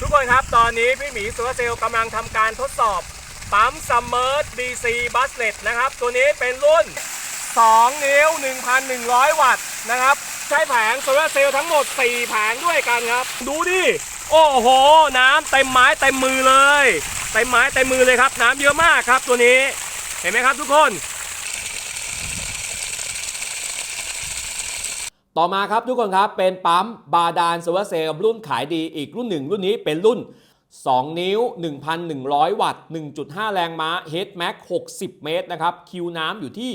ทุกคนครับ ตอนนี้พี่หมีโซลาเซลล์กำลังทำการทดสอบ ปั๊มซัมเมอร์ BC b u s l e t นะครับ ตัวนี้เป็นรุ่น 2 นิ้ว 1,100 วัตต์นะครับ ใช้แผงโซลาเซลล์ทั้งหมด 4 แผงด้วยกันครับ ดูดิ โอ้โห น้ำเต็มไม้เต็มมือเลย เต็มไม้เต็มมือเลยครับ น้ำเยอะมากครับตัวนี้ เห็นไหมครับทุกคน ต่อมาครับทุกคนครับเป็นปั๊มบาดาลโซลาร์เซลล์รุ่นขายดีอีกรุ่นหนึ่งรุ่นนี้เป็นรุ่น 2 นิ้ว 1,100 วัตต์ 1.5 แรงม้า Head Max 60 เมตรนะครับคิวน้ำอยู่ที่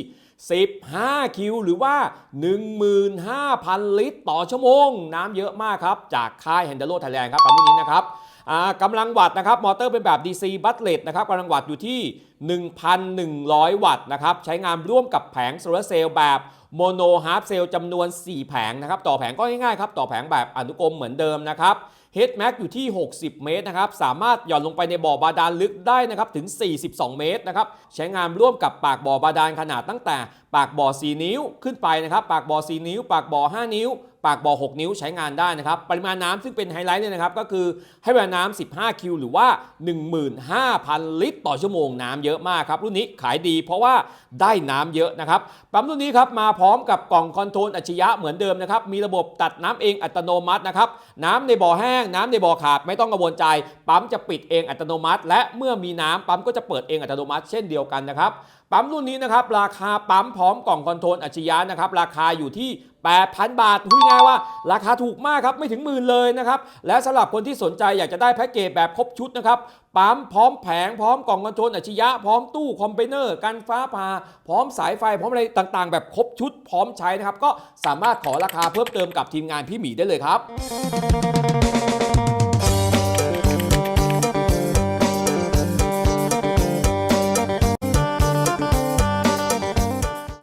15 คิว หรือว่า 15,000 ลิตร ต่อชั่วโมง น้ำเยอะมากครับ จากค่าย h a n d l o Thailand ครับปั๊มรุ่นนี้นะครับกำลังวัตต์นะครับ มอเตอร์เป็นแบบ DC b u t l e t นะครับกำลังวัตต์อยู่ที่ 1,100 วัตต์นะครับ ใช้งานร่วมกับแผงโซลาร์เซลล์แบบ โมโนฮาร์ j เซลล์จำนวน 4 แผงนะครับ ต่อแผงก็ง่ายๆครับ ต่อแผงแบบอนุกรมเหมือนเดิมนะครับ Head Max อยู่ที่ 60 เมตรนะครับ สามารถหย่อนลงไปในบ่อบาดาลลึกได้นะครับ ถึง 42 เมตรนะครับ ใช้งานร่วมกับปากบ่อบาดาลขนาดตั้งแต่ ปากบ่อ 4 นิ้วขึ้นไปนะครับ ปากบ่อ 4 นิ้ว ปากบ่อ 5 นิ้ว ปากบ่อ 6 นิ้วใช้งานได้นะครับ ปริมาณน้ำซึ่งเป็นไฮไลท์เนี่ยนะครับ ก็คือให้เวลาน้ำ15 คิว หรือว่า 15,000 ลิตร ต่อชั่วโมงน้ำเยอะมากครับ รุ่นนี้ขายดีเพราะว่าได้น้ำเยอะนะครับ ปั๊มรุ่นนี้ครับมาพร้อมกับกล่องคอนโทรลอัจฉริยะเหมือนเดิมนะครับ มีระบบตัดน้ำเองอัตโนมัตินะครับ น้ำในบ่อแห้ง น้ำในบ่อขาดไม่ต้องกังวลใจ ปั๊มจะปิดเองอัตโนมัติ และเมื่อมีน้ำปั๊มก็จะเปิดเองอัตโนมัติเช่นเดียวกันนะครับ ปั๊มรุ่นนี้นะครับราคาปั๊มพร้อมกล่องคอนโทรลอัจฉริยะนะครับราคาอยู่ที่ 8,000 บาทพูดง่ายว่า ราคาถูกมากครับไม่ถึงหมื่นเลยนะครับ และสำหรับคนที่สนใจอยากจะได้แพ็กเกจแบบครบชุดนะครับปั๊มพร้อมแผงพร้อมกล่องคอนโทรลอัจฉริยะพร้อมตู้คอมเพนเนอร์กันฟ้าผ่าพร้อมสายไฟ พร้อมอะไรต่างๆ แบบครบชุดพร้อมใช้นะครับ ก็สามารถขอราคาเพิ่มเติมกับทีมงานพี่หมีได้เลยครับ